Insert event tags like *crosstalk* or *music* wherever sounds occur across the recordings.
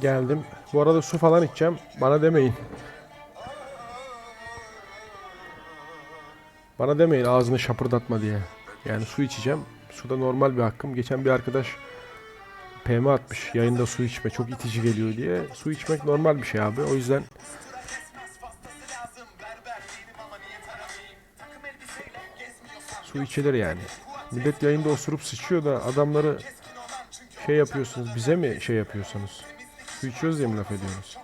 Geldim. Bu arada su falan içeceğim. Bana demeyin. Bana demeyin ağzını şapırdatma diye. Yani su içeceğim. Su da normal bir hakkım. Geçen bir arkadaş PM atmış. Yayında su içme çok itici geliyor diye. Su içmek normal bir şey abi. O yüzden su içilir yani. Millet yayında osurup sıçıyor da adamları şey yapıyorsunuz. Bize mi şey yapıyorsunuz? Su içiyoruz diye mi laf ediyorsunuz?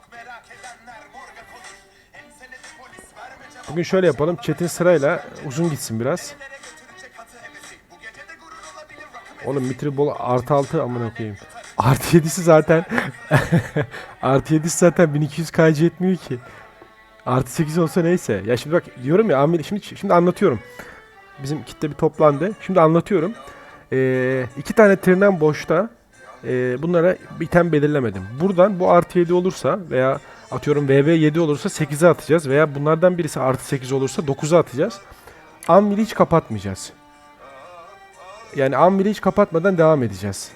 Bugün şöyle yapalım. Çetin sırayla uzun gitsin biraz. Oğlum mitri bol artı altı amına koyayım. Artı yedisi zaten *laughs* artı yedisi zaten 1200 KC etmiyor ki. Artı 8 olsa neyse. Ya şimdi bak diyorum ya şimdi şimdi anlatıyorum. Bizim kitle bir toplandı. Şimdi anlatıyorum. Ee, iki tane trenen boşta. Ee, bunlara item belirlemedim. Buradan bu artı 7 olursa veya atıyorum VB 7 olursa 8'e atacağız. Veya bunlardan birisi artı 8 olursa 9'a atacağız. Anvil'i hiç kapatmayacağız. Yani Anvil'i hiç kapatmadan devam edeceğiz.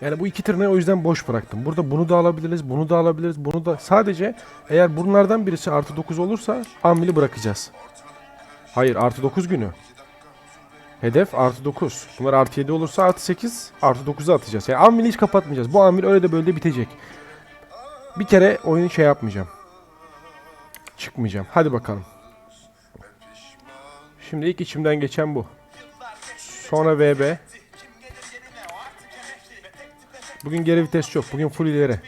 Yani bu iki tırnağı o yüzden boş bıraktım. Burada bunu da alabiliriz, bunu da alabiliriz, bunu da. Sadece eğer bunlardan birisi artı 9 olursa Anvil'i bırakacağız. Hayır artı 9 günü. Hedef artı 9. Bunlar artı 7 olursa artı 8, artı 9'a atacağız. Yani Anvil'i hiç kapatmayacağız. Bu Anvil öyle de böyle de bitecek. Bir kere oyun şey yapmayacağım. Çıkmayacağım. Hadi bakalım. Şimdi ilk içimden geçen bu. Sonra VB. Bugün geri vites yok. Bugün full ileri.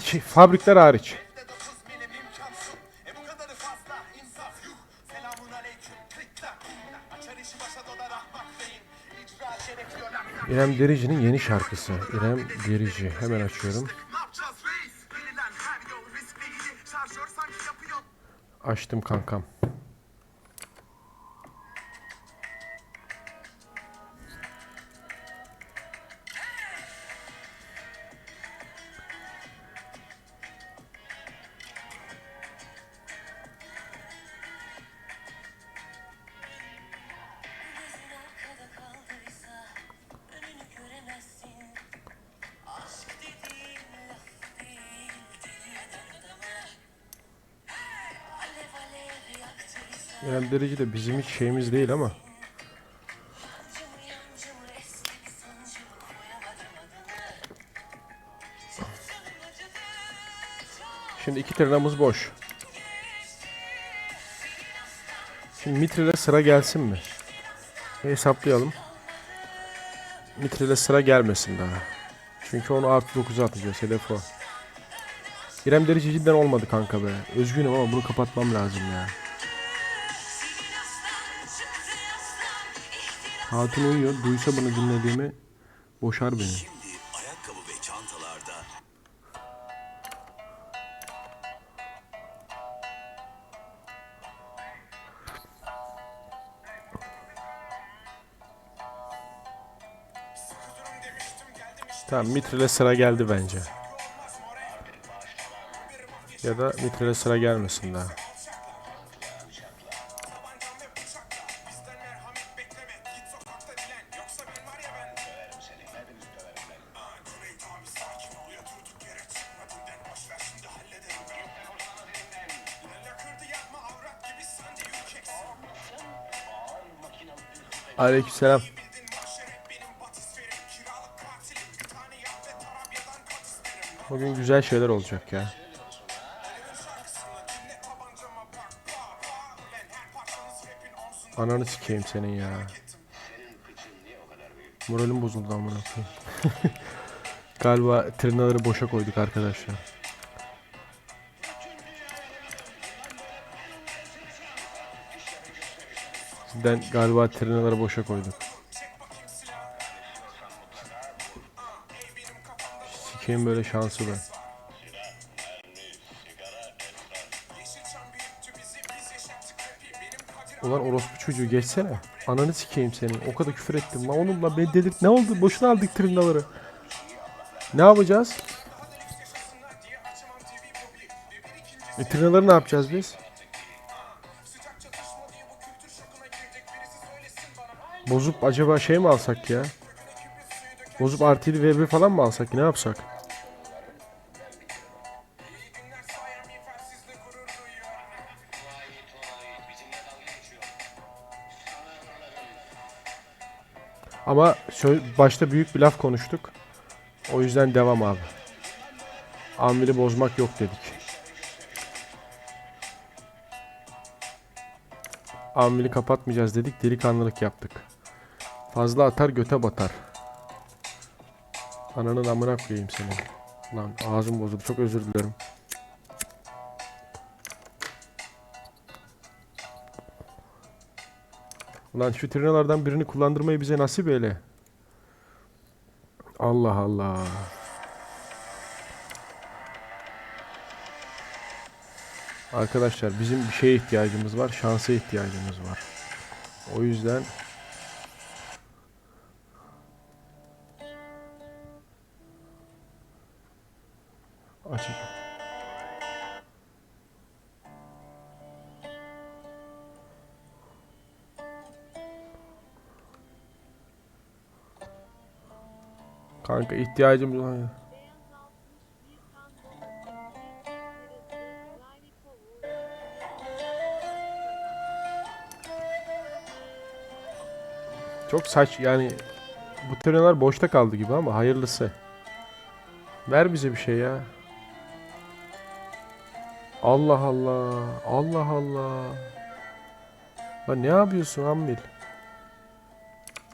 Şey, fabrikler hariç. İrem Derici'nin yeni şarkısı. İrem Derici. Hemen açıyorum. Açtım kankam. Yaktıysa İrem Derici de bizim hiç şeyimiz değil ama. Şimdi iki tırnağımız boş. Şimdi Mitril'e sıra gelsin mi? Hesaplayalım. Mitril'e sıra gelmesin daha. Çünkü onu artı 9'a atacağız. Hedef o. İrem Derici cidden olmadı kanka be. Özgünüm ama bunu kapatmam lazım ya. Hatun uyuyor. Duysa bunu dinlediğimi boşar beni. Şimdi ayakkabı ve çantalarda Tamam Mitril'e sıra geldi bence. Ya da Mitril'e sıra gelmesin daha. Aleykümselam. Bugün güzel şeyler olacak ya. Ananı sikeyim senin ya. Moralim bozuldu amına koyayım. *laughs* Galiba trinaları boşa koyduk arkadaşlar. Cidden galiba trinaları boşa koyduk. Sikeyim böyle şansı ben. Ulan orospu çocuğu geçsene. Ananı sikeyim senin. O kadar küfür ettim. Lan oğlum lan beni delirt. Ne oldu? Boşuna aldık trinaları. Ne yapacağız? E trinaları ne yapacağız biz? Bozup acaba şey mi alsak ya? Bozup artı 7 V1 falan mı alsak? Ne yapsak? Ama başta büyük bir laf konuştuk. O yüzden devam abi. Amiri bozmak yok dedik. Amiri kapatmayacağız dedik. Delikanlılık yaptık. Fazla atar göte batar. Ananın amına koyayım seni. Lan ağzım bozuldu. Çok özür dilerim. Ulan şu trinalardan birini kullandırmayı bize nasip eyle. Allah Allah. Arkadaşlar bizim bir şeye ihtiyacımız var. Şansa ihtiyacımız var. O yüzden Kanka ihtiyacımız var. Çok saç yani bu trener boşta kaldı gibi ama hayırlısı. Ver bize bir şey ya. Allah Allah. Allah Allah. Lan ne yapıyorsun Ambil?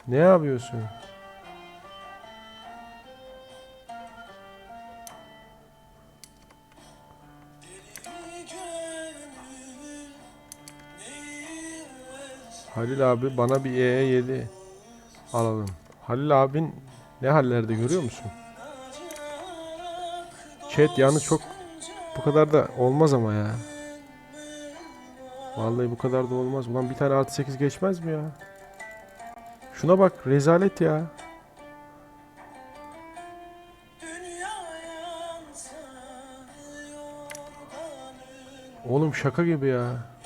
Ne yapıyorsun? Halil abi bana bir EE7 alalım. Halil abin ne hallerde görüyor musun? Chat yalnız çok bu kadar da olmaz ama ya. Vallahi bu kadar da olmaz. Ulan bir tane artı 8 geçmez mi ya? Şuna bak rezalet ya. Oğlum şaka gibi ya.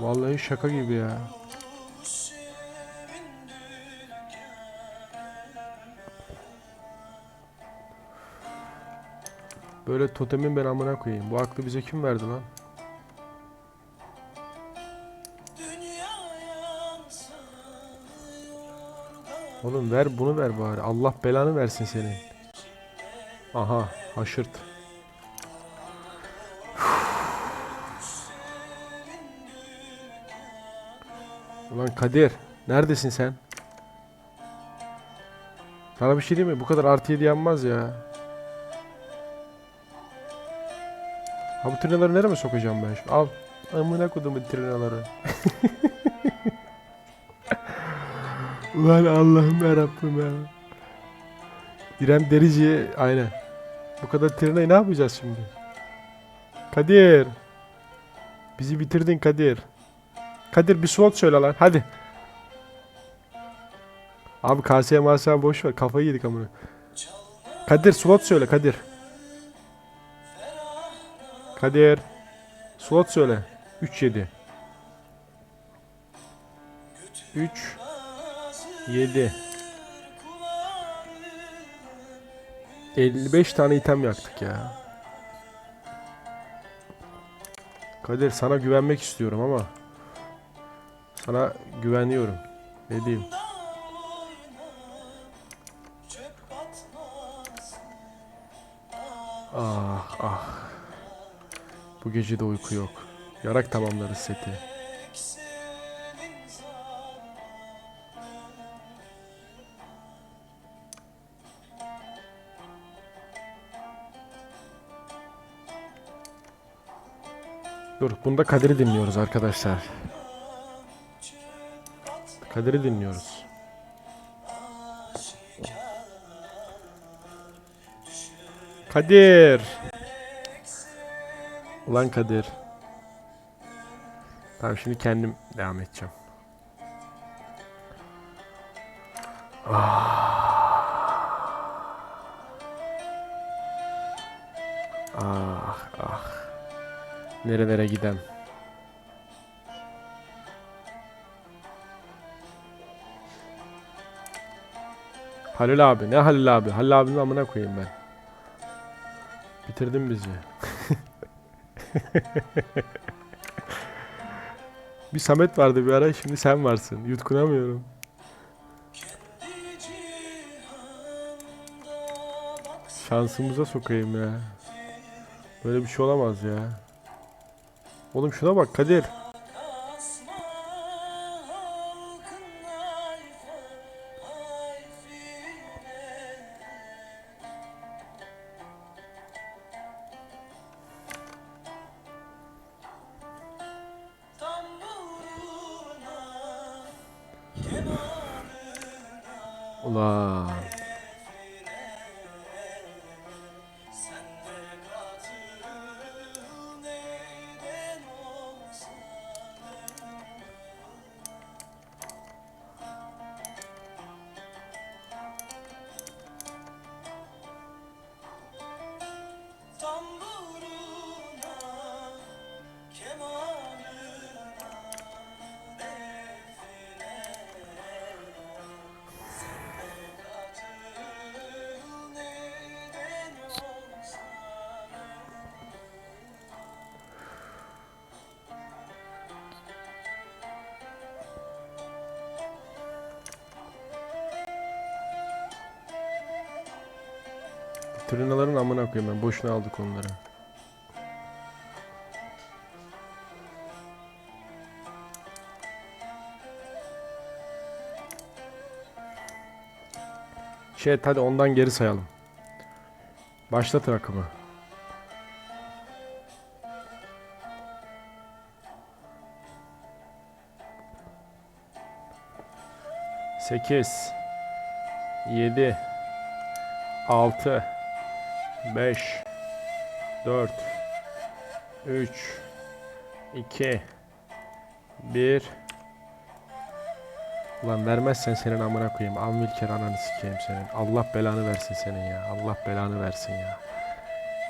Vallahi şaka gibi ya. Böyle totemin ben amına koyayım. Bu aklı bize kim verdi lan? Oğlum ver bunu ver bari. Allah belanı versin senin. Aha haşırt. Kadir neredesin sen? Sana bir şey diyeyim mi? Bu kadar artı yedi yanmaz ya. Ha bu trinaları nereye sokacağım ben şimdi? Al. Amına kodum bu trinaları. *laughs* Ulan Allah'ım yarabbim ya. İrem Derici aynen. Bu kadar trinayı ne yapacağız şimdi? Kadir. Bizi bitirdin Kadir. Kadir bir slot söyle lan hadi. Abi kaseye masaya boş ver kafayı yedik amına. Kadir slot söyle Kadir. Kadir. Slot söyle. 3 7. 3 7 55 tane item yaktık ya. Kadir sana güvenmek istiyorum ama sana güveniyorum. Ne diyeyim? Ah ah. Bu gece de uyku yok. Yarak tamamlarız seti. Dur, bunda Kadir'i dinliyoruz arkadaşlar. Kadir'i dinliyoruz. Kadir. Ulan Kadir. Tamam şimdi kendim devam edeceğim. Ah ah. Nerelere gidem. Halil abi. Ne Halil abi? Halil abinin amına koyayım ben. Bitirdin bizi. *laughs* bir Samet vardı bir ara şimdi sen varsın. Yutkunamıyorum. Şansımıza sokayım ya. Böyle bir şey olamaz ya. Oğlum şuna bak Kadir. Turinaların amına koyayım ben. Boşuna aldık onları. Şey hadi ondan geri sayalım. Başlat rakımı. Sekiz. Yedi. Altı. 5 4 3 2 1 Ulan vermezsen senin amına koyayım. Amvilker ananı sikeyim senin. Allah belanı versin senin ya. Allah belanı versin ya.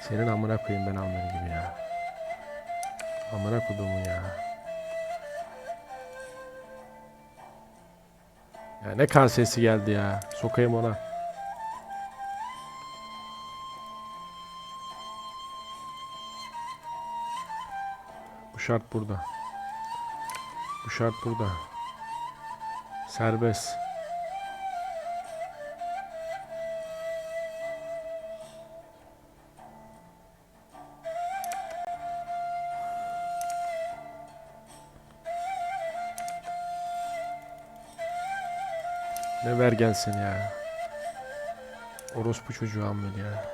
Senin amına koyayım ben amir gibi ya. Amına kodumu ya. Ya ne kasesi geldi ya. Sokayım ona. Şart burada. Bu şart burada. Serbest. Ne vergensin ya. Orospu çocuğu ammel ya.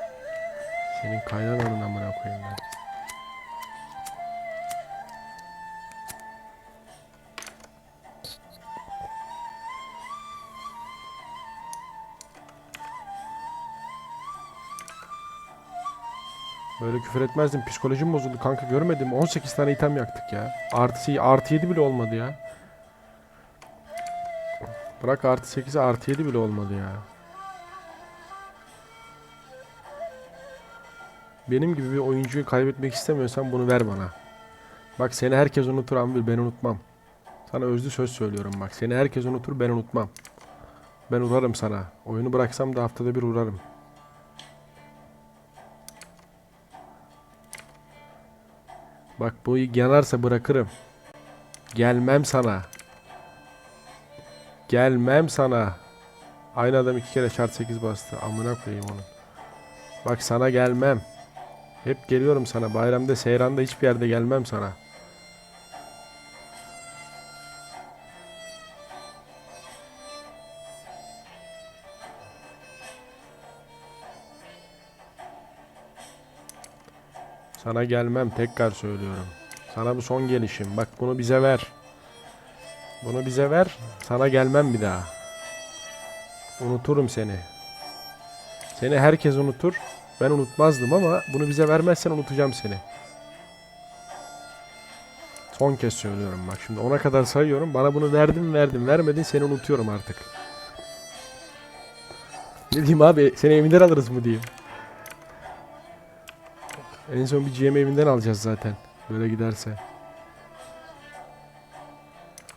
Senin kaynananın amına koyayım ben. Böyle küfür etmezdim. Psikolojim bozuldu kanka görmedim. mi? 18 tane item yaktık ya. Artı, artı 7 bile olmadı ya. Bırak artı 8'e artı 7 bile olmadı ya. Benim gibi bir oyuncuyu kaybetmek istemiyorsan bunu ver bana. Bak seni herkes unutur Ambil ben unutmam. Sana özlü söz söylüyorum bak. Seni herkes unutur ben unutmam. Ben uğrarım sana. Oyunu bıraksam da haftada bir uğrarım. Bak bu yanarsa bırakırım. Gelmem sana. Gelmem sana. Aynı adam iki kere şart 8 bastı. Amına koyayım onu. Bak sana gelmem. Hep geliyorum sana. Bayramda, seyranda hiçbir yerde gelmem sana. Sana gelmem tekrar söylüyorum. Sana bu son gelişim. Bak bunu bize ver. Bunu bize ver. Sana gelmem bir daha. Unuturum seni. Seni herkes unutur. Ben unutmazdım ama bunu bize vermezsen unutacağım seni. Son kez söylüyorum bak şimdi ona kadar sayıyorum. Bana bunu verdin verdim vermedin seni unutuyorum artık. Ne diyeyim abi seni evinden alırız mı diyeyim. En son bir GM evinden alacağız zaten. Böyle giderse.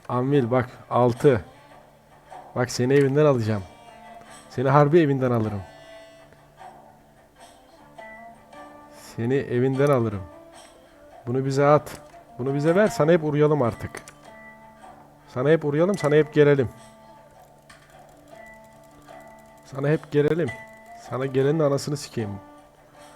Anvil bak 6. Bak seni evinden alacağım. Seni harbi evinden alırım. Seni evinden alırım. Bunu bize at. Bunu bize ver. Sana hep uğrayalım artık. Sana hep uğrayalım. Sana hep gelelim. Sana hep gelelim. Sana gelenin anasını sikeyim.